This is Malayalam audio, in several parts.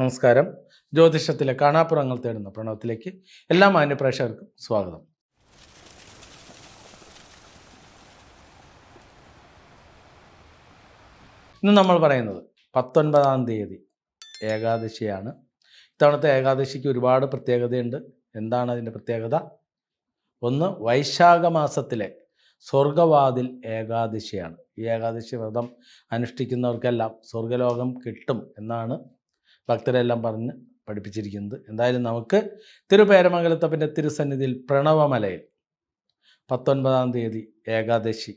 നമസ്കാരം. ജ്യോതിഷത്തിലെ കാണാപ്പുറങ്ങൾ തേടുന്ന പ്രണവത്തിലേക്ക് എല്ലാ മാന്യപ്രേക്ഷകർക്കും സ്വാഗതം. ഇന്ന് നമ്മൾ പറയുന്നത് പത്തൊൻപതാം തീയതി ഏകാദശിയാണ്. ഇത്തവണത്തെ ഏകാദശിക്ക് ഒരുപാട് പ്രത്യേകതയുണ്ട്. എന്താണ് അതിന്റെ പ്രത്യേകത? ഒന്ന് വൈശാഖ മാസത്തിലെ സ്വർഗവാതിൽ ഏകാദശിയാണ്. ഈ ഏകാദശി വ്രതം അനുഷ്ഠിക്കുന്നവർക്കെല്ലാം സ്വർഗലോകം കിട്ടും എന്നാണ് ഭക്തരെല്ലാം പറഞ്ഞ് പഠിപ്പിച്ചിരിക്കുന്നത്. എന്തായാലും നമുക്ക് തിരുപേരമംഗലത്തപ്പന്റെ തിരുസന്നിധിയിൽ പ്രണവമലയിൽ പത്തൊൻപതാം തീയതി ഏകാദശി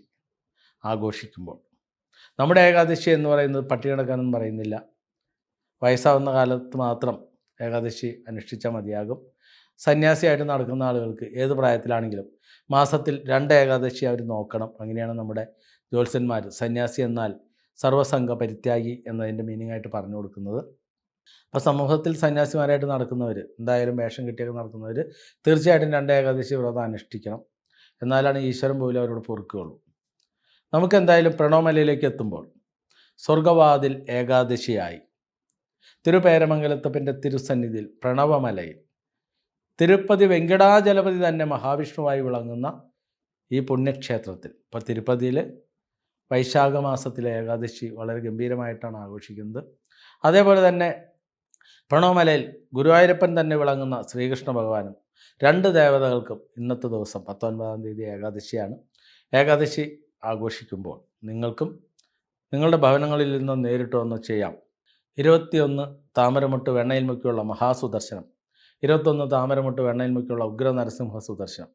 ആഘോഷിക്കുമ്പോൾ. നമ്മുടെ ഏകാദശി എന്ന് പറയുന്നത് പട്ടികടക്കാനൊന്നും പറയുന്നില്ല. വയസ്സാവുന്ന കാലത്ത് മാത്രം ഏകാദശി അനുഷ്ഠിച്ചാൽ മതിയാകും. സന്യാസിയായിട്ട് നടക്കുന്ന ആളുകൾക്ക് ഏത് പ്രായത്തിലാണെങ്കിലും മാസത്തിൽ രണ്ട് ഏകാദശി അവർ നോക്കണം. അങ്ങനെയാണ് നമ്മുടെ ജ്യോത്സ്യന്മാർ. സന്യാസി എന്നാൽ സർവസംഘ പരിത്യാഗി എന്നതിന്റെ മീനിങ് ആയിട്ട് പറഞ്ഞു കൊടുക്കുന്നത്. അപ്പോൾ സമൂഹത്തിൽ സന്യാസിമാരായിട്ട് നടക്കുന്നവർ എന്തായാലും വേഷം കിട്ടിയൊക്കെ നടക്കുന്നവർ തീർച്ചയായിട്ടും രണ്ട് ഏകാദശി വ്രതം അനുഷ്ഠിക്കണം. എന്നാലാണ് ഈശ്വരൻ പോലും അവരോട് പൊറുക്കുകയുള്ളൂ. നമുക്ക് എന്തായാലും പ്രണവമലയിലേക്ക് എത്തുമ്പോൾ സ്വർഗവാതിൽ ഏകാദശിയായി. തിരുപേരമംഗലത്തപ്പന്റെ തിരുസന്നിധിയിൽ പ്രണവമലയിൽ തിരുപ്പതി വെങ്കടാചലപതി തന്നെ മഹാവിഷ്ണുവായി വിളങ്ങുന്ന ഈ പുണ്യക്ഷേത്രത്തിൽ. ഇപ്പോൾ തിരുപ്പതിയിൽ വൈശാഖ മാസത്തിലെ ഏകാദശി വളരെ ഗംഭീരമായിട്ടാണ് ആഘോഷിക്കുന്നത്. അതേപോലെ തന്നെ പ്രണവമലയിൽ ഗുരുവായൂരപ്പൻ തന്നെ വിളങ്ങുന്ന ശ്രീകൃഷ്ണ ഭഗവാനും രണ്ട് ദേവതകൾക്കും ഇന്നത്തെ ദിവസം പത്തൊൻപതാം തീയതി ഏകാദശിയാണ്. ഏകാദശി ആഘോഷിക്കുമ്പോൾ നിങ്ങൾക്കും നിങ്ങളുടെ ഭവനങ്ങളിൽ നിന്നും നേരിട്ട് വന്ന് ചെയ്യാം. ഇരുപത്തിയൊന്ന് താമരമുട്ട് വെണ്ണയിൽ മുക്കിയുള്ള മഹാസുദർശനം ഇരുപത്തൊന്ന് താമരമുട്ട് വെണ്ണയിൽ മുക്കിയുള്ള ഉഗ്ര നരസിംഹ സുദർശനം.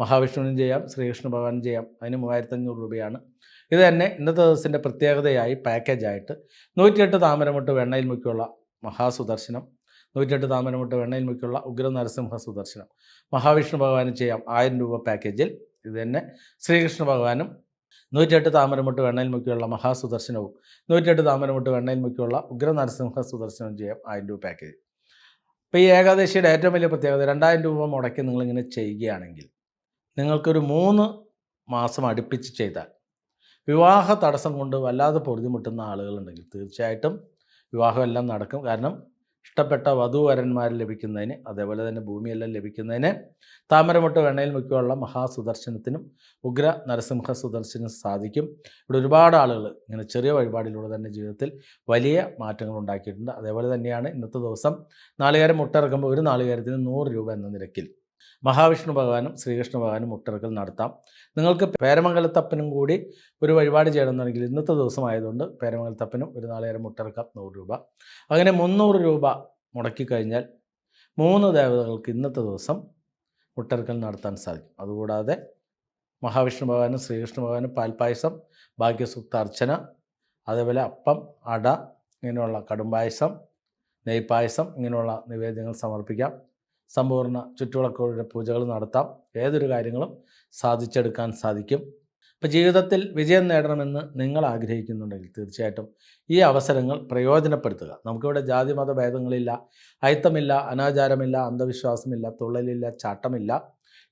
മഹാവിഷ്ണുവിനും ചെയ്യാം ശ്രീകൃഷ്ണ ഭഗവാനും ചെയ്യാം. അതിന് മൂവായിരത്തഞ്ഞൂറ് രൂപയാണ്. ഇത് തന്നെ ഇന്നത്തെ ദിവസത്തിന്റെ പ്രത്യേകതയായി പാക്കേജായിട്ട് നൂറ്റിയെട്ട് താമരമുട്ട് വെണ്ണയിൽ മുക്കിയുള്ള മഹാസുദർശനം. നൂറ്റിയെട്ട് താമരമുട്ട് വെണ്ണയിൽ മുക്കിയുള്ള ഉഗ്ര നരസിംഹ സുദർശനം മഹാവിഷ്ണു ഭഗവാനും ചെയ്യാം ആയിരം രൂപ പാക്കേജിൽ. ഇത് തന്നെ ശ്രീകൃഷ്ണ ഭഗവാനും നൂറ്റിയെട്ട് താമരമുട്ട് വെണ്ണയിൽ മുക്കിയുള്ള മഹാസുദർശനവും നൂറ്റിയെട്ട് താമരമുട്ട് വെണ്ണയിൽ മുക്കിയുള്ള ഉഗ്ര നരസിംഹ സുദർശനം ചെയ്യാം ആയിരം രൂപ പാക്കേജ് അപ്പോൾ ഈ ഏകാദശിയുടെ ഏറ്റവും വലിയ പ്രത്യേകത രണ്ടായിരം രൂപ മുടക്കി നിങ്ങളിങ്ങനെ ചെയ്യുകയാണെങ്കിൽ നിങ്ങൾക്കൊരു മൂന്ന് മാസം അടുപ്പിച്ച് ചെയ്താൽ വിവാഹ തടസ്സം കൊണ്ട് വല്ലാതെ പൊറുതിമുട്ടുന്ന ആളുകളുണ്ടെങ്കിൽ തീർച്ചയായിട്ടും വിവാഹമെല്ലാം നടക്കും. കാരണം ഇഷ്ടപ്പെട്ട വധുവരന്മാർ ലഭിക്കുന്നതിന് അതേപോലെ തന്നെ ഭൂമിയെല്ലാം ലഭിക്കുന്നതിന് താമരമുട്ട് വെണ്ണയിൽ മുക്കിയുള്ള മഹാസുദർശനത്തിനും ഉഗ്ര നരസിംഹ സുദർശനം സാധിക്കും. ഇവിടെ ഒരുപാട് ആളുകൾ ഇങ്ങനെ ചെറിയ വഴിപാടിലൂടെ തന്നെ ജീവിതത്തിൽ വലിയ മാറ്റങ്ങൾ ഉണ്ടാക്കിയിട്ടുണ്ട്. അതേപോലെ തന്നെയാണ് ഇന്നത്തെ ദിവസം നാളികേരം മുട്ടിറക്കുമ്പോൾ ഒരു നാളികേരത്തിന് നൂറ് രൂപ എന്ന നിരക്കിൽ മഹാവിഷ്ണു ഭഗവാനും ശ്രീകൃഷ്ണ ഭഗവാനും മുട്ടിറക്കൽ നടത്താം. നിങ്ങൾക്ക് പേരമംഗലത്തപ്പനും കൂടി ഒരു വഴിപാട് ചെയ്യണമെന്നുണ്ടെങ്കിൽ ഇന്നത്തെ ദിവസമായതുകൊണ്ട് പേരമംഗലത്തപ്പനും ഒരു നാളേരം മുട്ടിറക്കാം നൂറ് രൂപ. അങ്ങനെ മുന്നൂറ് രൂപ മുടക്കി കഴിഞ്ഞാൽ മൂന്ന് ദേവതകൾക്ക് ഇന്നത്തെ ദിവസം മുട്ടിറക്കൽ നടത്താൻ സാധിക്കും. അതുകൂടാതെ മഹാവിഷ്ണു ഭഗവാനും ശ്രീകൃഷ്ണ ഭഗവാനും പാൽപ്പായസം ഭാഗ്യസൂക്ത അർച്ചന അതേപോലെ അപ്പം അട ഇങ്ങനെയുള്ള കടുംപായസം നെയ്പായസം ഇങ്ങനെയുള്ള നിവേദ്യങ്ങൾ സമർപ്പിക്കാം. സമ്പൂർണ ചുറ്റുവിളക്കോടെ പൂജകൾ നടത്താം. ഏതൊരു കാര്യങ്ങളും സാധിച്ചെടുക്കാൻ സാധിക്കും. അപ്പോൾ ജീവിതത്തിൽ വിജയം നേടണമെന്ന് നിങ്ങൾ ആഗ്രഹിക്കുന്നുണ്ടെങ്കിൽ തീർച്ചയായിട്ടും ഈ അവസരങ്ങൾ പ്രയോജനപ്പെടുത്തുക. നമുക്കിവിടെ ജാതി മത ഭേദങ്ങളില്ല അയിത്തമില്ല അനാചാരമില്ല അന്ധവിശ്വാസമില്ല തുള്ളലില്ല ചാട്ടമില്ല.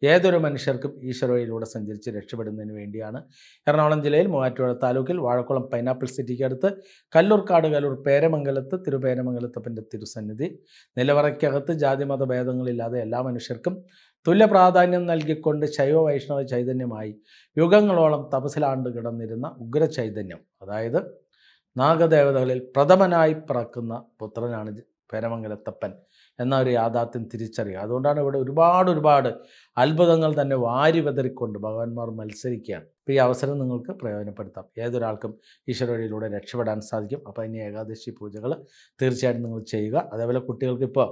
ഏതൊരു മനുഷ്യർക്കും ഈശ്വരയിലൂടെ സഞ്ചരിച്ച് രക്ഷപ്പെടുന്നതിന് വേണ്ടിയാണ്. എറണാകുളം ജില്ലയിൽ മൂവാറ്റുപുഴ താലൂക്കിൽ വാഴക്കുളം പൈനാപ്പിൾ സിറ്റിക്ക് അടുത്ത് കല്ലൂർക്കാട് കല്ലൂർ പേരമംഗലത്ത് തിരുപേരമംഗലത്തപ്പന്റെ തിരുസന്നിധി. നിലവറയ്ക്കകത്ത് ജാതിമത ഭേദങ്ങളില്ലാതെ എല്ലാ മനുഷ്യർക്കും തുല്യ പ്രാധാന്യം നൽകിക്കൊണ്ട് ശൈവ വൈഷ്ണവ ചൈതന്യമായി യുഗങ്ങളോളം തപസിലാണ്ട് കിടന്നിരുന്ന ഉഗ്ര ചൈതന്യം. അതായത് നാഗദേവതകളിൽ പ്രഥമനായി പിറക്കുന്ന പുത്രനാണ് പേരമംഗലത്തപ്പൻ. എന്ന ഒരു യാഥാർത്ഥ്യം തിരിച്ചറിയുക. അതുകൊണ്ടാണ് ഇവിടെ ഒരുപാട് ഒരുപാട് അത്ഭുതങ്ങൾ തന്നെ വാരി വതറിക്കൊണ്ട് ഭഗവാന്മാർ മത്സരിക്കുകയാണ്. അപ്പോൾ ഈ അവസരം നിങ്ങൾക്ക് പ്രയോജനപ്പെടുത്താം. ഏതൊരാൾക്കും ഈശ്വര വഴിയിലൂടെ രക്ഷപ്പെടാൻ സാധിക്കും. അപ്പോൾ ഇനി ഏകാദശി പൂജകൾ തീർച്ചയായിട്ടും നിങ്ങൾ ചെയ്യുക. അതേപോലെ കുട്ടികൾക്ക് ഇപ്പോൾ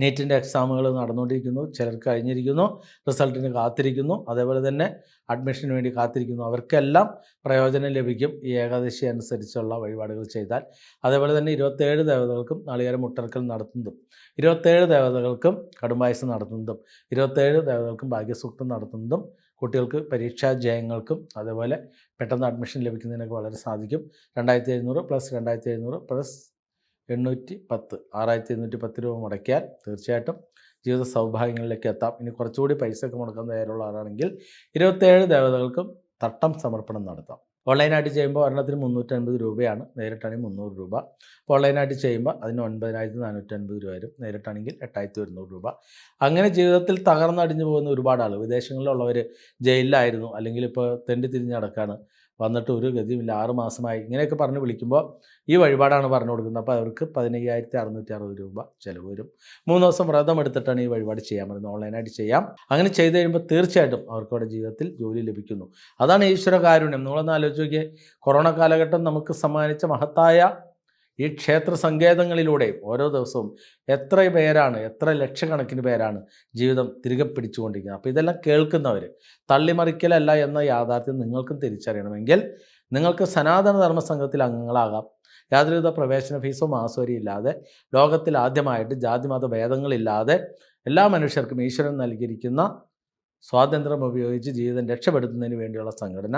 നീറ്റിന്റെ എക്സാമുകൾ നടന്നുകൊണ്ടിരിക്കുന്നു ചിലർ കഴിഞ്ഞിരിക്കുന്നു റിസൾട്ടിന് കാത്തിരിക്കുന്നു അതേപോലെ തന്നെ അഡ്മിഷന് വേണ്ടി കാത്തിരിക്കുന്നു. അവർക്കെല്ലാം പ്രയോജനം ലഭിക്കും ഈ ഏകാദശി അനുസരിച്ചുള്ള വഴിപാടുകൾ ചെയ്താൽ. അതേപോലെ തന്നെ ഇരുപത്തേഴ് ദേവതകൾക്കും നാളികേരം മുട്ടർക്കൽ നടത്തുന്നതും ഇരുപത്തേഴ് ദേവതകൾക്കും കടുമ്പായസ് നടത്തുന്നതും ഇരുപത്തേഴ് ദേവതകൾക്കും ഭാഗ്യസൂക്തം നടത്തുന്നതും കുട്ടികൾക്ക് പരീക്ഷാ ജയങ്ങൾക്കും അതേപോലെ പെട്ടെന്ന് അഡ്മിഷൻ ലഭിക്കുന്നതിനൊക്കെ വളരെ സാധിക്കും. രണ്ടായിരത്തി എഴുന്നൂറ് പ്ലസ് രണ്ടായിരത്തി എഴുന്നൂറ് പ്ലസ് എണ്ണൂറ്റി പത്ത് ആറായിരത്തി എണ്ണൂറ്റി പത്ത് രൂപ മുടക്കിയാൽ തീർച്ചയായിട്ടും ജീവിത സൗഭാഗ്യങ്ങളിലേക്ക് എത്താം. ഇനി കുറച്ചുകൂടി പൈസ ഒക്കെ മുടക്കാൻ തയ്യാറുള്ള ആളാണെങ്കിൽ ഇരുപത്തേഴ് ദേവതകൾക്കും തട്ടം സമർപ്പണം നടത്താം. ഓൺലൈനായിട്ട് ചെയ്യുമ്പോൾ ഒരെണ്ണത്തിന് മുന്നൂറ്റൻപത് രൂപയാണ്. നേരിട്ടാണെങ്കിൽ മുന്നൂറ് രൂപ. അപ്പോൾ ഓൺലൈനായിട്ട് ചെയ്യുമ്പോൾ അതിന് ഒൻപതിനായിരത്തി നാനൂറ്റൻപത് രൂപ വരും. നേരിട്ടാണെങ്കിൽ എട്ടായിരത്തി ഒരുന്നൂറ് രൂപ. അങ്ങനെ ജീവിതത്തിൽ തകർന്നടിഞ്ഞു പോകുന്ന ഒരുപാട് ആൾ വിദേശങ്ങളിലുള്ളവർ ജയിലിലായിരുന്നു. അല്ലെങ്കിൽ ഇപ്പോൾ തെണ്ടി തിരിഞ്ഞ് നടക്കാണ്. വന്നിട്ട് ഒരു ഗതിയുമില്ല ആറ് മാസമായി. ഇങ്ങനെയൊക്കെ പറഞ്ഞ് വിളിക്കുമ്പോൾ ഈ വഴിപാടാണ് പറഞ്ഞു കൊടുക്കുന്നത്. അപ്പോൾ അവർക്ക് പതിനയ്യായിരത്തി അറുന്നൂറ്റി അറുപത് രൂപ ചിലവ് വരും. മൂന്ന് ദിവസം വ്രതം എടുത്തിട്ടാണ് ഈ വഴിപാട് ചെയ്യാൻ പറ്റുന്നത് ഓൺലൈനായിട്ട് ചെയ്യാം. അങ്ങനെ ചെയ്ത് കഴിയുമ്പോൾ തീർച്ചയായിട്ടും അവർക്ക് അവരുടെ ജീവിതത്തിൽ ജോലി ലഭിക്കുന്നു. അതാണ് ഈശ്വര കാരുണ്യം. നിങ്ങളൊന്ന് ആലോചിച്ച് കൊറോണ കാലഘട്ടം നമുക്ക് സമ്മാനിച്ച മഹത്തായ ഈ ക്ഷേത്ര സങ്കേതങ്ങളിലൂടെ ഓരോ ദിവസവും എത്ര പേരാണ് എത്ര ലക്ഷക്കണക്കിന് പേരാണ് ജീവിതം തിരികെ പിടിച്ചുകൊണ്ടിരിക്കുന്നത്. അപ്പോൾ ഇതെല്ലാം കേൾക്കുന്നവർ തള്ളിമറിക്കലല്ല എന്ന യാഥാർത്ഥ്യം നിങ്ങൾക്കും തിരിച്ചറിയണമെങ്കിൽ നിങ്ങൾക്ക് സനാതന ധർമ്മ സംഘത്തിൽ അംഗങ്ങളാകാം. യാതൊരുവിധ പ്രവേശന ഫീസോ മാസവരി ഇല്ലാതെ ലോകത്തിൽ ആദ്യമായിട്ട് ജാതിമത ഭേദങ്ങളില്ലാതെ എല്ലാ മനുഷ്യർക്കും ഈശ്വരൻ നൽകിയിരിക്കുന്ന സ്വാതന്ത്ര്യം ഉപയോഗിച്ച് ജീവിതം രക്ഷപ്പെടുത്തുന്നതിന് വേണ്ടിയുള്ള സംഘടന.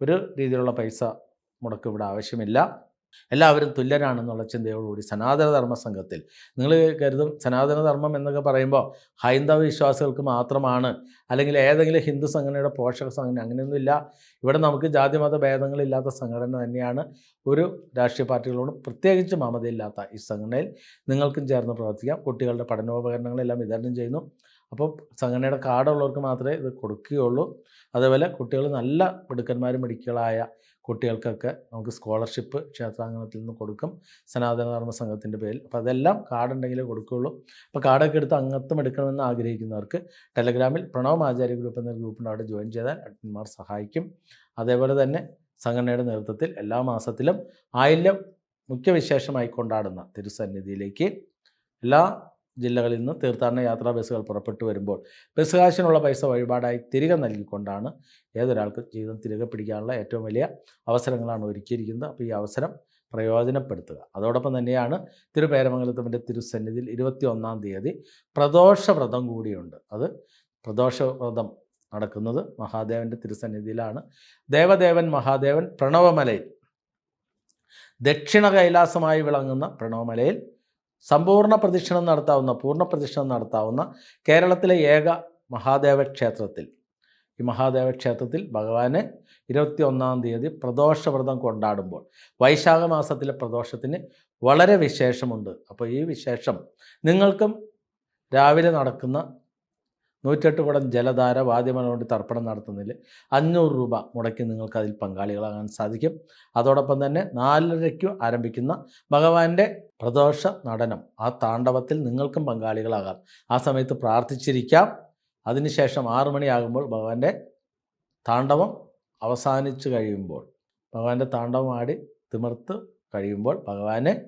ഒരു രീതിയിലുള്ള പൈസ മുടക്ക് ഇവിടെ ആവശ്യമില്ല. എല്ലാവരും തുല്യരാണെന്നുള്ള ചിന്തയോടുകൂടി സനാതനധർമ്മ സംഘത്തിൽ നിങ്ങൾ കരുതും സനാതനധർമ്മം എന്നൊക്കെ പറയുമ്പോൾ ഹൈന്ദവ വിശ്വാസികൾക്ക് മാത്രമാണ്. അല്ലെങ്കിൽ ഏതെങ്കിലും ഹിന്ദു സംഘടനയുടെ പോഷക സംഘടന അങ്ങനെയൊന്നുമില്ല. ഇവിടെ നമുക്ക് ജാതിമത ഭേദങ്ങളില്ലാത്ത സംഘടന തന്നെയാണ്. ഒരു രാഷ്ട്രീയ പാർട്ടികളോടും പ്രത്യേകിച്ച് മമതയില്ലാത്ത ഈ സംഘടനയിൽ നിങ്ങൾക്കും ചേർന്ന് പ്രവർത്തിക്കാം. കുട്ടികളുടെ പഠനോപകരണങ്ങളെല്ലാം വിതരണം ചെയ്യുന്നു. അപ്പോൾ സംഘടനയുടെ കാർഡുള്ളവർക്ക് മാത്രമേ ഇത് കൊടുക്കുകയുള്ളൂ. അതേപോലെ കുട്ടികൾ നല്ല മിടുക്കന്മാരും മിടുക്കികളായ കുട്ടികൾക്കൊക്കെ നമുക്ക് സ്കോളർഷിപ്പ് ക്ഷേത്രാങ്കണത്തിൽ നിന്ന് കൊടുക്കും. സനാതന ധർമ്മ സംഘത്തിന്റെ പേരിൽ. അപ്പോൾ അതെല്ലാം കാർഡ് ഉണ്ടെങ്കിലേ കൊടുക്കുകയുള്ളൂ. അപ്പോൾ കാർഡൊക്കെ എടുത്ത് അംഗത്വം എടുക്കണമെന്ന് ആഗ്രഹിക്കുന്നവർക്ക് ടെലഗ്രാമിൽ പ്രണവ് ആചാര്യ ഗ്രൂപ്പ് എന്ന ഗ്രൂപ്പിന്റെ അവിടെ ജോയിൻ ചെയ്താൽ അഡ്മിന്മാർ സഹായിക്കും. അതേപോലെ തന്നെ സംഘടനയുടെ നേതൃത്വത്തിൽ എല്ലാ മാസത്തിലും ആയില്യം മുഖ്യവിശേഷമായി കൊണ്ടാടുന്ന തിരുസന്നിധിയിലേക്ക് എല്ലാ ജില്ലകളിൽ നിന്ന് തീർത്ഥാടന യാത്രാ ബസ്സുകൾ പുറപ്പെട്ടു വരുമ്പോൾ ബസ് കാശിനുള്ള പൈസ വഴിപാടായി തിരികെ നൽകിക്കൊണ്ടാണ് ഏതൊരാൾക്ക് ജീവിതം തിരികെ പിടിക്കാനുള്ള ഏറ്റവും വലിയ അവസരങ്ങളാണ് ഒരുക്കിയിരിക്കുന്നത്. അപ്പോൾ ഈ അവസരം പ്രയോജനപ്പെടുത്തുക. അതോടൊപ്പം തന്നെയാണ് തിരുപേരമംഗലത്തമ്മന്റെ തിരുസന്നിധിയിൽ ഇരുപത്തി ഒന്നാം തീയതി പ്രദോഷവ്രതം കൂടിയുണ്ട്. അത് പ്രദോഷവ്രതം നടക്കുന്നത് മഹാദേവന്റെ തിരുസന്നിധിയിലാണ്. ദേവദേവൻ മഹാദേവൻ പ്രണവമലയിൽ ദക്ഷിണ കൈലാസമായി വിളങ്ങുന്ന പ്രണവമലയിൽ സമ്പൂർണ പ്രദക്ഷിണം നടത്താവുന്ന പൂർണ പ്രദക്ഷിണം നടത്താവുന്ന കേരളത്തിലെ ഏക മഹാദേവ ക്ഷേത്രത്തിൽ. ഈ മഹാദേവ ക്ഷേത്രത്തിൽ ഭഗവാന് ഇരുപത്തി ഒന്നാം തീയതി പ്രദോഷവ്രതം കൊണ്ടാടുമ്പോൾ വൈശാഖ മാസത്തിലെ പ്രദോഷത്തിന് വളരെ വിശേഷമുണ്ട്. അപ്പോൾ ഈ വിശേഷം നിങ്ങൾക്കും രാവിലെ നടക്കുന്ന നൂറ്റെട്ട് കുടം ജലധാര വാദ്യമനോട് തർപ്പണം നടത്തുന്നതിൽ അഞ്ഞൂറ് രൂപ മുടക്കി നിങ്ങൾക്ക് അതിൽ പങ്കാളികളാകാൻ സാധിക്കും. അതോടൊപ്പം തന്നെ നാലരയ്ക്ക് ആരംഭിക്കുന്ന ഭഗവാന്റെ പ്രദോഷ നടനം ആ താണ്ഡവത്തിൽ നിങ്ങൾക്കും പങ്കാളികളാകാം. ആ സമയത്ത് പ്രാർത്ഥിച്ചിരിക്കാം. അതിനുശേഷം ആറു മണിയാകുമ്പോൾ ഭഗവാന്റെ താണ്ഡവം അവസാനിച്ചു കഴിയുമ്പോൾ ഭഗവാന്റെ താണ്ഡവം ആടി തിമിർത്ത് കഴിയുമ്പോൾ ഭഗവാനെ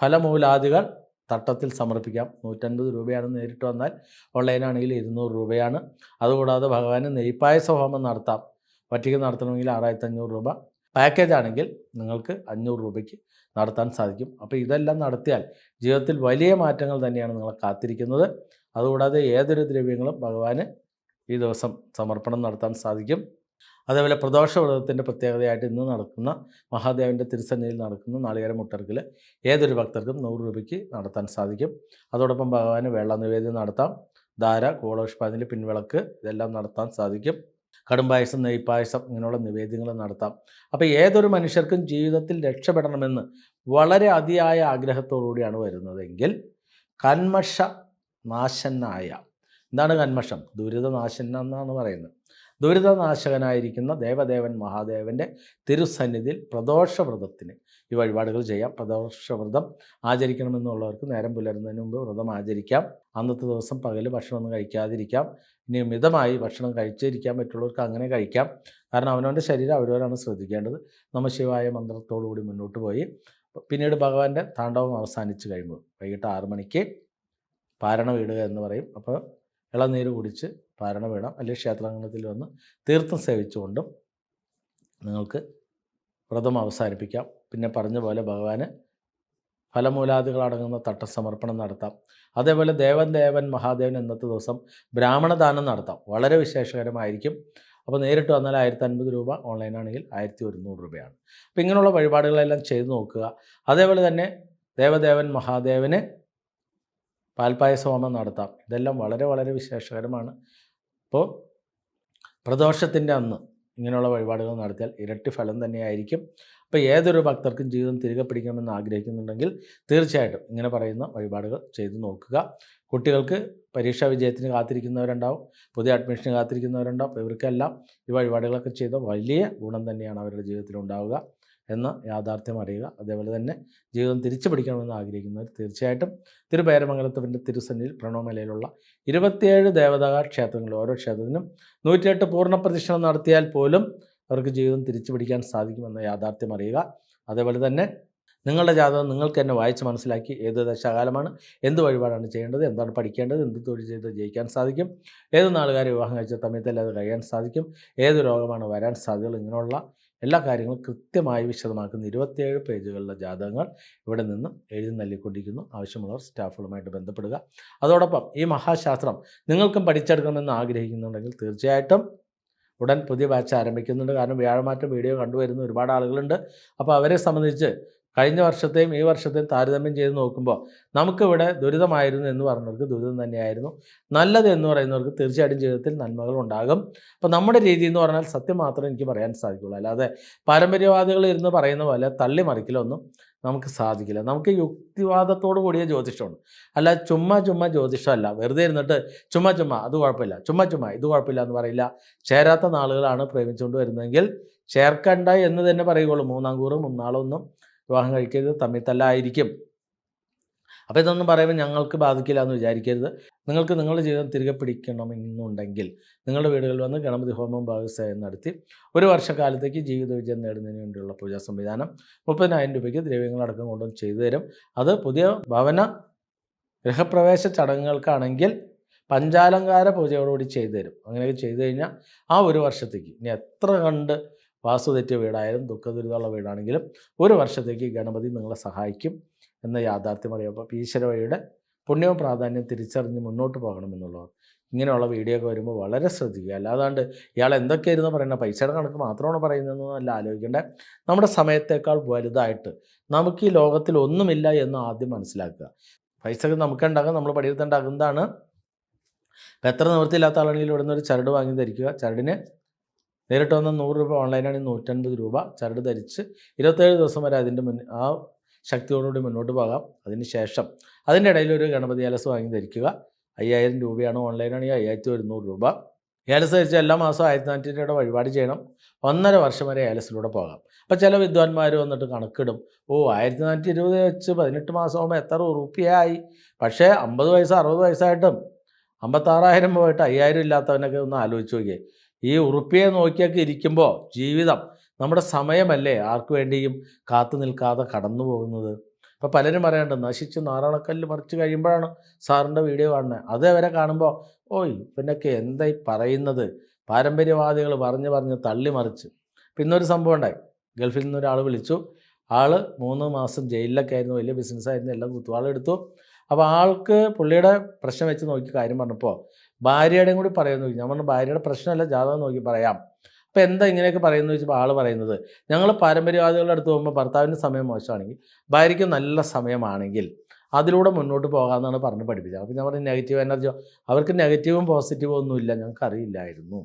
ഫലമൂലാദികൾ തട്ടത്തിൽ സമർപ്പിക്കാം. നൂറ്റൻപത് രൂപയാണ് നേരിട്ട് വന്നാൽ. ഓൺലൈനാണെങ്കിൽ ഇരുന്നൂറ് രൂപയാണ്. അതുകൂടാതെ ഭഗവാന് നെയ്പായസ ഹോമം നടത്താം. ഒറ്റയ്ക്ക് നടത്തണമെങ്കിൽ ആറായിരത്തി അഞ്ഞൂറ് രൂപ. പാക്കേജ് ആണെങ്കിൽ നിങ്ങൾക്ക് അഞ്ഞൂറ് രൂപയ്ക്ക് നടത്താൻ സാധിക്കും. അപ്പോൾ ഇതെല്ലാം നടത്തിയാൽ ജീവിതത്തിൽ വലിയ മാറ്റങ്ങൾ തന്നെയാണ് നിങ്ങളെ കാത്തിരിക്കുന്നത്. അതുകൂടാതെ ഏതൊരു ദ്രവ്യങ്ങളും ഭഗവാന് ഈ ദിവസം സമർപ്പണം നടത്താൻ സാധിക്കും. അതേപോലെ പ്രദോഷ വ്രതത്തിന്റെ പ്രത്യേകതയായിട്ട് ഇന്ന് നടക്കുന്ന മഹാദേവന്റെ തിരുസന്നിധിയിൽ നടക്കുന്ന നാളികേര മുട്ടർക്കിൽ ഏതൊരു ഭക്തർക്കും നൂറ് രൂപയ്ക്ക് നടത്താൻ സാധിക്കും. അതോടൊപ്പം ഭഗവാന് വെള്ള നിവേദ്യം നടത്താം. ധാര കോളോഷ്പാതിന്റെ പിൻവിളക്ക് ഇതെല്ലാം നടത്താൻ സാധിക്കും. കടുംപായസം നെയ്പായസം ഇങ്ങനെയുള്ള നിവേദ്യങ്ങൾ നടത്താം. അപ്പോൾ ഏതൊരു മനുഷ്യർക്കും ജീവിതത്തിൽ രക്ഷപ്പെടണമെന്ന് വളരെ അതിയായ ആഗ്രഹത്തോടുകൂടിയാണ് വരുന്നതെങ്കിൽ കന്മഷ നാശനായ എന്താണ് കന്മഷം? ദുരിതനാശന എന്നാണ് പറയുന്നത്. ദുരിതനാശകനായിരിക്കുന്ന ദേവദേവൻ മഹാദേവന്റെ തിരുസന്നിധിയിൽ പ്രദോഷവ്രതത്തിന് ഈ വഴിപാടുകൾ ചെയ്യാം. പ്രദോഷവ്രതം ആചരിക്കണമെന്നുള്ളവർക്ക് നേരം പുലരുന്നതിന് മുമ്പ് വ്രതം ആചരിക്കാം. അന്നത്തെ ദിവസം പകൽ ഭക്ഷണമൊന്നും കഴിക്കാതിരിക്കാം. ഇനി മിതമായി ഭക്ഷണം കഴിച്ചിരിക്കാൻ പറ്റുള്ളവർക്ക് അങ്ങനെ കഴിക്കാം. കാരണം അവനവന്റെ ശരീരം അവരവരാണ് ശ്രദ്ധിക്കേണ്ടത്. നമ്മൾ ശിവായ മന്ത്രത്തോടുകൂടി മുന്നോട്ട് പോയി. പിന്നീട് ഭഗവാന്റെ താണ്ഡവം അവസാനിച്ച് കഴിയുമ്പോൾ വൈകിട്ട് ആറു മണിക്ക് പാരണ വീടുക എന്ന് പറയും. അപ്പോൾ ഇളനീര് കുടിച്ച് പാരണ വീടാം അല്ലെങ്കിൽ ക്ഷേത്രാങ്കണത്തിൽ വന്ന് തീർത്ഥം സേവിച്ചുകൊണ്ടും നിങ്ങൾക്ക് വ്രതം അവസാനിപ്പിക്കാം. പിന്നെ പറഞ്ഞ പോലെ ഭഗവാന് ഫലമൂലാദികളടങ്ങുന്ന തട്ടസമർപ്പണം നടത്താം. അതേപോലെ ദേവൻ ദേവൻ മഹാദേവൻ ഇന്നത്തെ ദിവസം ബ്രാഹ്മണദാനം നടത്താം. വളരെ വിശേഷകരമായിരിക്കും. അപ്പോൾ നേരിട്ട് വന്നാൽ ആയിരത്തി അൻപത് രൂപ ഓൺലൈനാണെങ്കിൽ ആയിരത്തി ഒരുന്നൂറ് രൂപയാണ്. അപ്പോൾ ഇങ്ങനെയുള്ള വഴിപാടുകളെല്ലാം ചെയ്തു നോക്കുക. അതേപോലെ തന്നെ ദേവദേവൻ മഹാദേവന് പാൽപ്പായസ ഹോമം നടത്താം. ഇതെല്ലാം വളരെ വളരെ വിശേഷകരമാണ്. അപ്പോൾ പ്രദോഷത്തിന്റെ അന്ന് ഇങ്ങനെയുള്ള വഴിപാടുകൾ നടത്തിയാൽ ഇരട്ടി ഫലം തന്നെയായിരിക്കും. അപ്പോൾ ഏതൊരു ഭക്തർക്കും ജീവിതം തിരികെ പിടിക്കണമെന്ന് ആഗ്രഹിക്കുന്നുണ്ടെങ്കിൽ തീർച്ചയായിട്ടും ഇങ്ങനെ പറയുന്ന വഴിപാടുകൾ ചെയ്തു നോക്കുക. കുട്ടികൾക്ക് പരീക്ഷാ വിജയത്തിന് കാത്തിരിക്കുന്നവരുണ്ടാവും പുതിയ അഡ്മിഷന് കാത്തിരിക്കുന്നവരുണ്ടാവും. ഇവർക്കെല്ലാം ഈ വഴിപാടുകളൊക്കെ ചെയ്ത വലിയ ഗുണം തന്നെയാണ് അവരുടെ ജീവിതത്തിൽ ഉണ്ടാവുക എന്ന യാഥാർത്ഥ്യം അറിയുക. അതേപോലെ തന്നെ ജീവിതം തിരിച്ചു പിടിക്കണമെന്ന് ആഗ്രഹിക്കുന്നവർ തീർച്ചയായിട്ടും തിരുപേരമംഗലത്തിന്റെ തിരുസന്നിയിൽ പ്രണവമലയിലുള്ള ഇരുപത്തിയേഴ് ദേവതാ ക്ഷേത്രങ്ങൾ ഓരോ ക്ഷേത്രത്തിനും നൂറ്റിയെട്ട് പൂർണ പ്രദക്ഷിണം നടത്തിയാൽ പോലും അവർക്ക് ജീവിതം തിരിച്ചു പിടിക്കാൻ സാധിക്കുമെന്ന യാഥാർത്ഥ്യം അറിയുക. അതേപോലെ തന്നെ നിങ്ങളുടെ ജാതകം നിങ്ങൾക്ക് തന്നെ വായിച്ച് മനസ്സിലാക്കി ഏത് ദശാകാലമാണ് എന്ത് വഴിപാടാണ് ചെയ്യേണ്ടത് എന്താണ് പഠിക്കേണ്ടത് എന്ത് തൊഴിൽ ചെയ്ത് ജയിക്കാൻ സാധിക്കും ഏത് നാളുകാരെ വിവാഹം കഴിച്ച സമയത്തല്ലാതെ കഴിയാൻ സാധിക്കും ഏത് രോഗമാണ് വരാൻ സാധ്യതകൾ ഇങ്ങനെയുള്ള എല്ലാ കാര്യങ്ങളും കൃത്യമായി വിശദമാക്കുന്ന ഇരുപത്തിയേഴ് പേജുകളിലെ ജാതകങ്ങൾ ഇവിടെ നിന്ന് എഴുതി നൽകിക്കൊണ്ടിരിക്കുന്നു. ആവശ്യമുള്ളവർ സ്റ്റാഫുകളുമായിട്ട് ബന്ധപ്പെടുക. അതോടൊപ്പം ഈ മഹാശാസ്ത്രം നിങ്ങൾക്കും പഠിച്ചെടുക്കണമെന്ന് ആഗ്രഹിക്കുന്നുണ്ടെങ്കിൽ തീർച്ചയായിട്ടും ഉടൻ പുതിയ ബാച്ച് ആരംഭിക്കുന്നുണ്ട്. കാരണം വ്യാഴമാറ്റം വീഡിയോ കണ്ടുവരുന്ന ഒരുപാട് ആളുകളുണ്ട്. അപ്പോൾ അവരെ സംബന്ധിച്ച് കഴിഞ്ഞ വർഷത്തെയും ഈ വർഷത്തെയും താരതമ്യം ചെയ്ത് നോക്കുമ്പോൾ നമുക്കിവിടെ ദുരിതമായിരുന്നു എന്ന് പറഞ്ഞവർക്ക് ദുരിതം തന്നെയായിരുന്നു. നല്ലത് എന്ന് പറയുന്നവർക്ക് തീർച്ചയായിട്ടും ജീവിതത്തിൽ നന്മകൾ ഉണ്ടാകും. അപ്പോൾ നമ്മുടെ രീതി എന്ന് പറഞ്ഞാൽ സത്യം മാത്രമേ എനിക്ക് പറയാൻ സാധിക്കുള്ളൂ. അല്ലാതെ പാരമ്പര്യവാദികൾ ഇരുന്ന് പറയുന്ന പോലെ തള്ളി മറിക്കലൊന്നും നമുക്ക് സാധിക്കില്ല. നമുക്ക് യുക്തിവാദത്തോടു കൂടിയ ജ്യോതിഷമാണ് അല്ല ചുമ്മാ ചുമ്മാ ജ്യോതിഷമല്ല. വെറുതെ ഇരുന്നിട്ട് ചുമ്മാ ചുമ്മാ അത് കുഴപ്പമില്ല. ചുമ്മാ ചുമ്മാ ഇത് കുഴപ്പമില്ല എന്ന് പറയില്ല. ചേരാത്ത നാളുകളാണ് പ്രേമിച്ചുകൊണ്ട് വരുന്നതെങ്കിൽ ചേർക്കണ്ട എന്ന് തന്നെ പറയുകയുള്ളൂ. മൂന്നാം കൂറ് മൂന്നാളൊന്നും വിവാഹം കഴിക്കരുത് തമ്മിൽ തല്ലായിരിക്കും അപ്പോൾ ഇതൊന്നും പറയുമ്പോൾ ഞങ്ങൾക്ക് ബാധിക്കില്ല എന്ന് വിചാരിക്കരുത്. നിങ്ങൾക്ക് നിങ്ങളുടെ ജീവിതം തിരികെ പിടിക്കണമെന്നുണ്ടെങ്കിൽ നിങ്ങളുടെ വീടുകളിൽ വന്ന് ഗണപതി ഹോമം ഭാഗസേവനം നടത്തി ഒരു വർഷക്കാലത്തേക്ക് ജീവിത വിജയം നേടുന്നതിന് വേണ്ടിയുള്ള പൂജാ സംവിധാനം മുപ്പതിനായിരം രൂപയ്ക്ക് ദ്രവ്യങ്ങളടക്കം കൊണ്ടും ചെയ്തു തരും. അത് പുതിയ ഭവന ഗൃഹപ്രവേശ ചടങ്ങുകൾക്കാണെങ്കിൽ പഞ്ചാലങ്കാര പൂജയോടുകൂടി ചെയ്തു തരും. അങ്ങനെയൊക്കെ ചെയ്തു കഴിഞ്ഞാൽ ആ ഒരു വർഷത്തേക്ക് ഇനി എത്ര കണ്ട് വാസുതെറ്റിയ വീടായാലും ദുഃഖദുരിതമുള്ള വീടാണെങ്കിലും ഒരു വർഷത്തേക്ക് ഗണപതി നിങ്ങളെ സഹായിക്കും എന്ന യാഥാർത്ഥ്യം അറിയാം അപ്പോൾ ഈശ്വരവഴിയുടെ പുണ്യവും പ്രാധാന്യം തിരിച്ചറിഞ്ഞ് മുന്നോട്ട് പോകണമെന്നുള്ളവർ ഇങ്ങനെയുള്ള വീഡിയോ ഒക്കെ വരുമ്പോൾ വളരെ ശ്രദ്ധിക്കുക. അല്ലാതാണ്ട് ഇയാൾ എന്തൊക്കെയായിരുന്നു പറയുന്നത്? പൈസയുടെ കണക്ക് മാത്രമാണ് പറയുന്നതെന്നല്ല ആലോചിക്കേണ്ടത് നമ്മുടെ സമയത്തേക്കാൾ വലുതായിട്ട് നമുക്ക് ഈ ലോകത്തിൽ ഒന്നുമില്ല എന്ന് ആദ്യം മനസ്സിലാക്കുക. പൈസ നമുക്ക് ഉണ്ടാകാം നമ്മൾ പണിയെടുത്തുണ്ടാകുന്നതാണ് ഇപ്പം എത്ര നിവൃത്തിയില്ലാത്ത ആളാണെങ്കിൽ ഇവിടെ നിന്ന് ഒരു ചരട് വാങ്ങി ധരിക്കുക ചരടിന് നേരിട്ട് വന്ന നൂറ് രൂപ ഓൺലൈനാണെങ്കിൽ നൂറ്റൻപത് രൂപ ചരട് ധരിച്ച് ഇരുപത്തേഴ് ദിവസം വരെ അതിന്റെ മുൻ ആ ശക്തിയോടുകൂടി മുന്നോട്ട് പോകാം. അതിന് ശേഷം അതിന്റെ ഇടയിൽ ഒരു ഗണപതി ഏലസ് വാങ്ങി ധരിക്കുക. അയ്യായിരം രൂപയാണ് ഓൺലൈനാണെങ്കിൽ അയ്യായിരത്തി ഒരുന്നൂറ് രൂപ. ഏലസ് ധരിച്ച് എല്ലാ മാസവും ആയിരത്തി നാനൂറ്റി രൂപയുടെ വഴിപാട് ചെയ്യണം. ഒന്നര വർഷം വരെ ഏലസിലൂടെ പോകാം. അപ്പോൾ ചില വിദ്വാൻമാർ വന്നിട്ട് കണക്കിടും. ഓ ആയിരത്തി നാനൂറ്റി ഇരുപത് വെച്ച് പതിനെട്ട് മാസമാകുമ്പോൾ എത്ര റുപ്യയായി പക്ഷേ അമ്പത് വയസ്സ് അറുപത് വയസ്സായിട്ടും അമ്പത്താറായിരം പോയിട്ട് അയ്യായിരം ഇല്ലാത്തവനൊക്കെ ഒന്ന് ആലോചിച്ച് നോക്കിയേ. ഈ ഉറുപ്പിയെ നോക്കിയൊക്കെ ഇരിക്കുമ്പോൾ ജീവിതം നമ്മുടെ സമയമല്ലേ? ആർക്കു വേണ്ടിയും കാത്തു നിൽക്കാതെ കടന്നു പോകുന്നത്? ഇപ്പോൾ പലരും പറയാണ്ട് നശിച്ച് നാറാണക്കല്ല് മറിച്ച് കഴിയുമ്പോഴാണ് സാറിന്റെ വീഡിയോ കാണുന്നത്. അത് വരെ കാണുമ്പോൾ ഓയ് പിന്നൊക്കെ എന്തായി പറയുന്നത്? പാരമ്പര്യവാദികൾ പറഞ്ഞ് പറഞ്ഞ് തള്ളി മറിച്ച്. പിന്നൊരു സംഭവം ഉണ്ടായി. ഗൾഫിൽ നിന്നൊരാൾ വിളിച്ചു. ആൾ മൂന്ന് മാസം ജയിലിലൊക്കെ ആയിരുന്നു വലിയ ബിസിനസ്സായിരുന്നു എല്ലാം കുത്തുവാളെടുത്തു. അപ്പോൾ ആൾക്ക് പുള്ളിയുടെ പ്രശ്നം വെച്ച് നോക്കി കാര്യം പറഞ്ഞപ്പോൾ ഭാര്യയുടെയും കൂടി പറയുന്നു ഞാൻ പറഞ്ഞു ഭാര്യയുടെ പ്രശ്നമല്ല ജാതകം നോക്കി പറയാം. അപ്പോൾ എന്താ ഇങ്ങനെയൊക്കെ പറയുന്നു ചോദിച്ചപ്പോൾ ആൾ പറയുന്നത് ഞങ്ങൾ പാരമ്പര്യവാദികളുടെ അടുത്ത് പോകുമ്പോൾ ഭർത്താവിന്റെ സമയം മോശമാണെങ്കിൽ ഭാര്യയ്ക്ക് നല്ല സമയമാണെങ്കിൽ അതിലൂടെ മുന്നോട്ട് പോകാമെന്നാണ് പറഞ്ഞ് പഠിപ്പിച്ചത്. അപ്പോൾ ഞാൻ പറഞ്ഞു നെഗറ്റീവ് എനർജി അവർക്ക് നെഗറ്റീവും പോസിറ്റീവും ഒന്നുമില്ല ഞങ്ങൾക്ക് അറിയില്ലായിരുന്നു.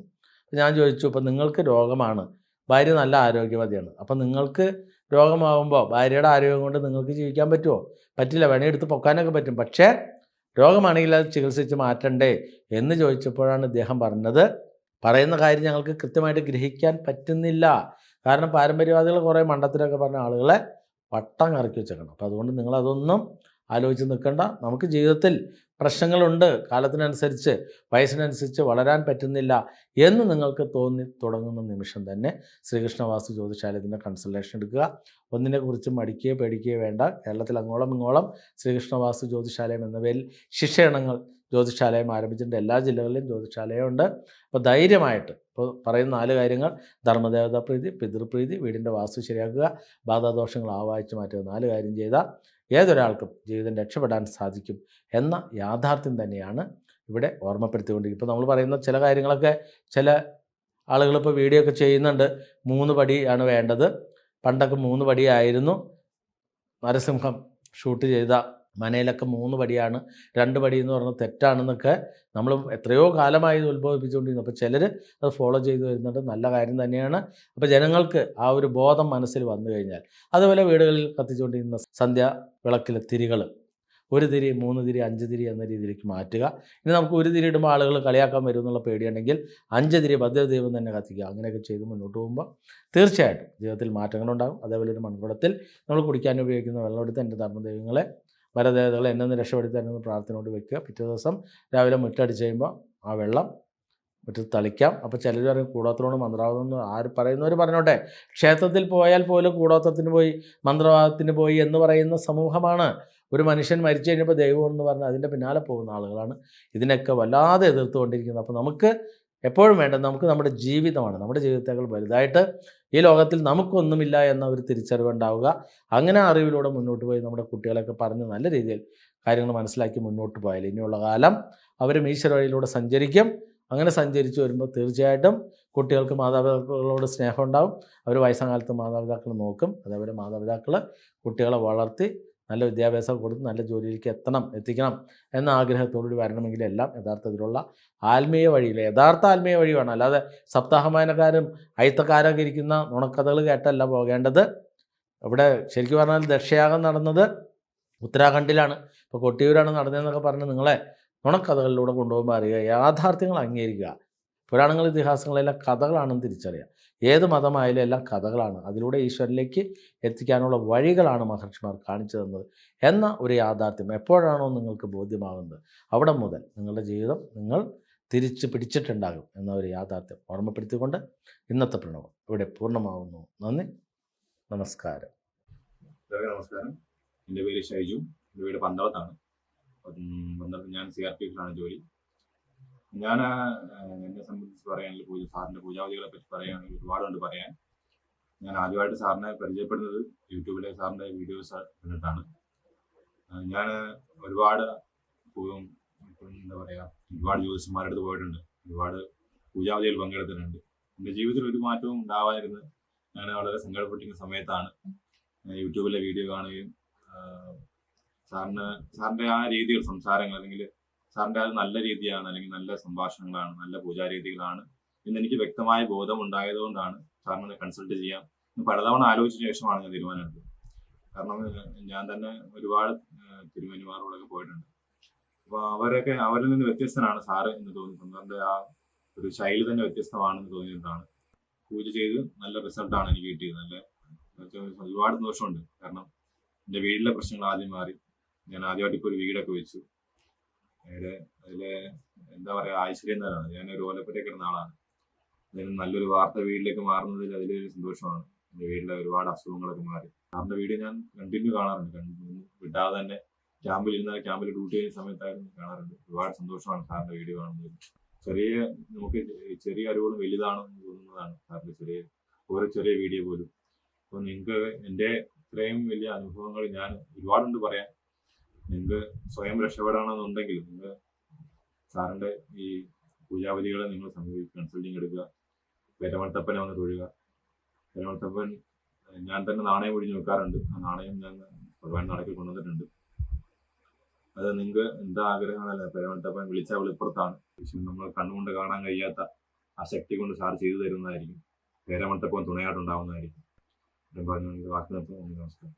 ഞാൻ ചോദിച്ചു ഇപ്പം നിങ്ങൾക്ക് രോഗമാണ്? ഭാര്യ നല്ല ആരോഗ്യവതിയാണ് അപ്പം നിങ്ങൾക്ക് രോഗമാകുമ്പോൾ ഭാര്യയുടെ ആരോഗ്യം കൊണ്ട് നിങ്ങൾക്ക് ജീവിക്കാൻ പറ്റുമോ? പറ്റില്ല വേണമെങ്കിൽ എടുത്ത് പൊക്കാനൊക്കെ പറ്റും. പക്ഷേ രോഗമാണെങ്കിൽ അത് ചികിത്സിച്ച് മാറ്റണ്ടേ എന്ന് ചോദിച്ചപ്പോഴാണ് ഇദ്ദേഹം പറഞ്ഞത്. പറയുന്ന കാര്യം ഞങ്ങൾക്ക് കൃത്യമായിട്ട് ഗ്രഹിക്കാൻ പറ്റുന്നില്ല. കാരണം പാരമ്പര്യവാദികൾ കുറേ മണ്ടത്തിലൊക്കെ പറഞ്ഞ ആളുകളെ വട്ടം കറക്കി വെച്ചേക്കണം. അപ്പോൾ അതുകൊണ്ട് നിങ്ങളതൊന്നും ആലോചിച്ച് നിൽക്കണ്ട. നമുക്ക് ജീവിതത്തിൽ പ്രശ്നങ്ങളുണ്ട്. കാലത്തിനനുസരിച്ച് വയസ്സിനനുസരിച്ച് വളരാൻ പറ്റുന്നില്ല എന്ന് നിങ്ങൾക്ക് തോന്നി തുടങ്ങുന്ന നിമിഷം തന്നെ ശ്രീകൃഷ്ണവാസു ജ്യോതിശാലയത്തിന്റെ കൺസൾട്ടേഷൻ എടുക്കുക. ഒന്നിനെക്കുറിച്ച് മടിക്കുകയോ പേടിക്കുകയോ വേണ്ട. കേരളത്തിൽ അങ്ങോളം ഇങ്ങോളം ശ്രീകൃഷ്ണവാസു ജ്യോതിശാലയം എന്ന പേരിൽ ശിക്ഷയണങ്ങൾ ജ്യോതിശാലയം ആരംഭിച്ചിട്ടുണ്ട്. എല്ലാ ജില്ലകളിലും ജ്യോതിശാലയമുണ്ട്. അപ്പോൾ ധൈര്യമായിട്ട് ഇപ്പോൾ പറയുന്ന നാല് കാര്യങ്ങൾ. ധർമ്മദേവതാ പ്രീതി പിതൃപ്രീതി വീടിന്റെ വാസ്തു ശരിയാക്കുക ബാധാദോഷങ്ങൾ ആവാഹിച്ച് മാറ്റുക നാല് കാര്യം ചെയ്താൽ ഏതൊരാൾക്കും ജീവിതം രക്ഷപ്പെടാൻ സാധിക്കും എന്ന യാഥാർത്ഥ്യം തന്നെയാണ് ഇവിടെ ഓർമ്മപ്പെടുത്തിക്കൊണ്ടിരിക്കും ഇപ്പോൾ നമ്മൾ പറയുന്ന ചില കാര്യങ്ങളൊക്കെ ചില ആളുകൾ ഇപ്പോൾ വീഡിയോ ഒക്കെ ചെയ്യുന്നുണ്ട്. മൂന്ന് പടിയാണ് വേണ്ടത്. പണ്ടൊക്കെ മൂന്ന് പടിയായിരുന്നു. നരസിംഹം ഷൂട്ട് ചെയ്ത മനയിലൊക്കെ മൂന്ന് പടിയാണ്. രണ്ട് പടി എന്ന് പറഞ്ഞാൽ തെറ്റാണെന്നൊക്കെ നമ്മൾ എത്രയോ കാലമായി ഉത്ഭവിപ്പിച്ചുകൊണ്ടിരുന്നു അപ്പോൾ ചിലർ അത് ഫോളോ ചെയ്തു വരുന്നുണ്ട്. നല്ല കാര്യം തന്നെയാണ്. അപ്പോൾ ജനങ്ങൾക്ക് ആ ഒരു ബോധം മനസ്സിൽ വന്നു കഴിഞ്ഞാൽ അതുപോലെ വീടുകളിൽ കത്തിച്ചുകൊണ്ടിരുന്ന സന്ധ്യ വിളക്കിലെ തിരികൾ ഒരു തിരി മൂന്ന് തിരി അഞ്ച് തിരി എന്ന രീതിയിലേക്ക് മാറ്റുക. ഇനി നമുക്ക് ഒരു തിരി ഇടുമ്പോൾ ആളുകൾ കളിയാക്കാൻ വരും എന്നുള്ള പേടിയുണ്ടെങ്കിൽ അഞ്ച് തിരി ഭദ്രദൈവം തന്നെ കത്തിക്കുക. അങ്ങനെയൊക്കെ ചെയ്ത് മുന്നോട്ട് പോകുമ്പോൾ തീർച്ചയായിട്ടും ജീവിതത്തിൽ മാറ്റങ്ങളുണ്ടാകും. അതേപോലെ ഒരു മൺകുടത്തിൽ നമ്മൾ കുടിക്കാൻ ഉപയോഗിക്കുന്ന വെള്ളം എടുത്ത് എന്റെ ധർമ്മദൈവങ്ങളെ വരദേവതകളെ എന്നെ ഒന്ന് രക്ഷപ്പെടുത്തരുന്ന പ്രാർത്ഥനയോട് വെക്കുക. പിറ്റേ ദിവസം രാവിലെ മുറ്റടിച്ച് കഴിയുമ്പോൾ ആ വെള്ളം മുറ്റത്ത് തളിക്കാം. അപ്പോൾ ചിലർ പറയും കൂടോത്രമാണ് മന്ത്രവാദമെന്ന് ആര് പറയുന്നവർ പറഞ്ഞോട്ടെ. ക്ഷേത്രത്തിൽ പോയാൽ പോലും കൂടോത്രത്തിന് പോയി മന്ത്രവാദത്തിന് പോയി എന്ന് പറയുന്ന സമൂഹമാണ്. ഒരു മനുഷ്യൻ മരിച്ചു കഴിഞ്ഞപ്പോൾ ദൈവം എന്ന് പറഞ്ഞാൽ അതിന്റെ പിന്നാലെ പോകുന്ന ആളുകളാണ്. ഇതിനൊക്കെ വല്ലാതെ എതിർത്തുകൊണ്ടിരിക്കുന്നത്. അപ്പോൾ നമുക്ക് എപ്പോഴും വേണ്ടത് നമുക്ക് നമ്മുടെ ജീവിതമാണ്. നമ്മുടെ ജീവിതത്തേക്കാൾ വലുതായിട്ട് ഈ ലോകത്തിൽ നമുക്കൊന്നുമില്ല എന്ന ഒരു തിരിച്ചറിവുണ്ടാവുക. അങ്ങനെ അറിവിലൂടെ മുന്നോട്ട് പോയി നമ്മുടെ കുട്ടികളെയൊക്കെ പറഞ്ഞ് നല്ല രീതിയിൽ കാര്യങ്ങൾ മനസ്സിലാക്കി മുന്നോട്ട് പോയാൽ ഇനിയുള്ള കാലം അവരും ഈശ്വര വഴിയിലൂടെ സഞ്ചരിക്കും. അങ്ങനെ സഞ്ചരിച്ച് വരുമ്പോൾ തീർച്ചയായിട്ടും കുട്ടികൾക്ക് മാതാപിതാക്കളോട് സ്നേഹം ഉണ്ടാവും. അവർ വയസ്സാം കാലത്ത് മാതാപിതാക്കൾ നോക്കും. അതേപോലെ മാതാപിതാക്കൾ കുട്ടികളെ വളർത്തി നല്ല വിദ്യാഭ്യാസം കൊടുത്ത് നല്ല ജോലിയിലേക്ക് എത്തണം എത്തിക്കണം എന്ന ആഗ്രഹത്തോടുകൂടി വരണമെങ്കിൽ എല്ലാം യഥാർത്ഥത്തിലുള്ള ആത്മീയ വഴിയിൽ യഥാർത്ഥ ആത്മീയ വഴി വേണം. അല്ലാതെ സപ്താഹമാനക്കാരും അയിത്തക്കാരൊക്കെ ഇരിക്കുന്ന നുണക്കഥകൾ കേട്ടല്ല പോകേണ്ടത്. ഇവിടെ ശരിക്കും പറഞ്ഞാൽ ദക്ഷയാഗം നടന്നത് ഉത്തരാഖണ്ഡിലാണ്. ഇപ്പോൾ കൊട്ടിയൂരാണ് നടന്നതെന്നൊക്കെ പറഞ്ഞ് നിങ്ങളെ നുണക്കഥകളിലൂടെ കൊണ്ടുപോകുമ്പോൾ അറിയുക യാഥാർത്ഥ്യങ്ങൾ അംഗീകരിക്കുക. പുരാണങ്ങൾ ഇതിഹാസങ്ങളെല്ലാം കഥകളാണെന്ന് തിരിച്ചറിയാം. ഏത് മതമായാലും എല്ലാം കഥകളാണ്. അതിലൂടെ ഈശ്വരനിലേക്ക് എത്തിക്കാനുള്ള വഴികളാണ് മഹർഷിമാർ കാണിച്ചു തന്നത് എന്ന ഒരു യാഥാർത്ഥ്യം എപ്പോഴാണോ നിങ്ങൾക്ക് ബോധ്യമാകുന്നത്. അവിടെ മുതൽ നിങ്ങളുടെ ജീവിതം നിങ്ങൾ തിരിച്ച് പിടിച്ചിട്ടുണ്ടാകും എന്ന ഒരു യാഥാർത്ഥ്യം ഓർമ്മപ്പെടുത്തിക്കൊണ്ട് ഇന്നത്തെ പ്രണവം ഇവിടെ പൂർണമാകുന്നു നന്ദി. നമസ്കാരം. നമസ്കാരം. എന്റെ പേര് ഷൈജു. എന്റെ വീട് പന്തളത്താണ്. പന്തളത്ത് ഞാൻ സി ആർ പി എഫിലാണ് ജോലി. ഞാൻ എന്നെ സംബന്ധിച്ച് പറയാനുള്ള പൂജ സാറിന്റെ പൂജാവധികളെ പറ്റി പറയുകയാണെങ്കിൽ ഒരുപാടുണ്ട് പറയാൻ. ഞാൻ ആദ്യമായിട്ട് സാറിനെ പരിചയപ്പെടുന്നത് യൂട്യൂബിലെ സാറിന്റെ വീഡിയോസ് കണ്ടിട്ടാണ്. ഞാൻ ഒരുപാട് എന്താ പറയാ ഒരുപാട് ജ്യോതിഷന്മാരുടെ അടുത്ത് പോയിട്ടുണ്ട്. ഒരുപാട് പൂജാവധികൾ പങ്കെടുത്തിട്ടുണ്ട്. എന്റെ ജീവിതത്തിൽ ഒരു മാറ്റവും ഉണ്ടാവാതിരുന്ന് ഞാൻ വളരെ സങ്കടപ്പെട്ടിരുന്ന സമയത്താണ് യൂട്യൂബിലെ വീഡിയോ കാണുകയും സാറിന് സാറിന്റെ ആ രീതികൾ സംസാരങ്ങൾ അല്ലെങ്കിൽ സാറിന്റെ അത് നല്ല രീതിയാണ് അല്ലെങ്കിൽ നല്ല സംഭാഷണങ്ങളാണ് നല്ല പൂജാരീതികളാണ് എന്ന് എനിക്ക് വ്യക്തമായ ബോധം ഉണ്ടായതുകൊണ്ടാണ് സാറിനെ കൺസൾട്ട് ചെയ്യാം പലതവണ ആലോചിച്ച ശേഷമാണ് ഞാൻ തീരുമാനമെടുത്തത്. കാരണം ഞാൻ തന്നെ ഒരുപാട് തിരുമേനിമാരോടൊക്കെ പോയിട്ടുണ്ട്. അപ്പോൾ അവരൊക്കെ അവരിൽ നിന്ന് വ്യത്യസ്തനാണ് സാറ് എന്ന് തോന്നിയിട്ടുണ്ട്. സാറിന്റെ ആ ഒരു ശൈലി തന്നെ വ്യത്യസ്തമാണെന്ന് തോന്നിയിട്ടാണ് പൂജ ചെയ്ത് നല്ല റിസൾട്ടാണ് എനിക്ക് കിട്ടിയത്. നല്ല ഒരുപാട് ദോഷമുണ്ട് കാരണം എന്റെ വീട്ടിലെ പ്രശ്നങ്ങൾ ആദ്യം മാറി. ഞാൻ ആദ്യമായിട്ട് ഇപ്പോൾ ഒരു വീടൊക്കെ വെച്ചു. അതിൽ അതിലെ എന്താ പറയാ ഐശ്വര്യം തന്നെയാണ് ഞാൻ ഒരു ഓലപ്പറ്റ കിടന്ന ആളാണ്. അതിന് നല്ലൊരു വാർത്ത വീട്ടിലേക്ക് മാറുന്നതിൽ അതിലൊരു സന്തോഷമാണ്. എന്റെ വീട്ടിലെ ഒരുപാട് അസുഖങ്ങളൊക്കെ മാറി. സാറിന്റെ വീട് ഞാൻ കണ്ടിന്യൂ കാണാറുണ്ട്. വിടാതെ തന്നെ ക്യാമ്പിൽ ഇരുന്ന ക്യാമ്പിൽ ഡ്യൂട്ടി ചെയ്യുന്ന സമയത്തായിരുന്നു കാണാറുണ്ട്. ഒരുപാട് സന്തോഷമാണ് സാറിന്റെ വീഡിയോ കാണുന്നത് ചെറിയ നമുക്ക് ചെറിയ അറിവുകളും വലുതാണെന്ന് തോന്നുന്നതാണ് സാറിന്റെ ചെറിയ ഓരോ ചെറിയ വീഡിയോ പോലും. അപ്പോൾ നിങ്ങൾക്ക് എന്റെ ഇത്രയും വലിയ അനുഭവങ്ങൾ ഞാൻ ഒരുപാടുണ്ട് പറയാൻ. നിങ്ങൾക്ക് സ്വയം രക്ഷപ്പെടാണെന്നുണ്ടെങ്കിൽ നിങ്ങൾ സാറിന്റെ ഈ പൂജാവലികളെ നിങ്ങൾ സമീപിക്കുക കൺസൾട്ടിങ് എടുക്കുക പെരമൾത്തപ്പനെ വന്ന് തൊഴുക. പെരമൾത്തപ്പൻ ഞാൻ തന്നെ നാണയം ഒഴിഞ്ഞു വെക്കാറുണ്ട് ആ നാണയം ഞാൻ ഭഗവാൻ നടക്കി കൊണ്ടുവന്നിട്ടുണ്ട്. അത് നിങ്ങൾക്ക് എന്താ ആഗ്രഹങ്ങളല്ല പെരമൾത്തപ്പൻ വിളിച്ചാൽ വെളിപ്പുറത്താണ് നമ്മൾ കണ്ണുകൊണ്ട് കാണാൻ കഴിയാത്ത ആ ശക്തി കൊണ്ട് സാർ ചെയ്തു തരുന്നതായിരിക്കും. പേരമത്തപ്പൻ തുണയായിട്ടുണ്ടാവുന്നതായിരിക്കും. പറഞ്ഞു വാക്ക് നിർത്തുന്നു. നമസ്കാരം.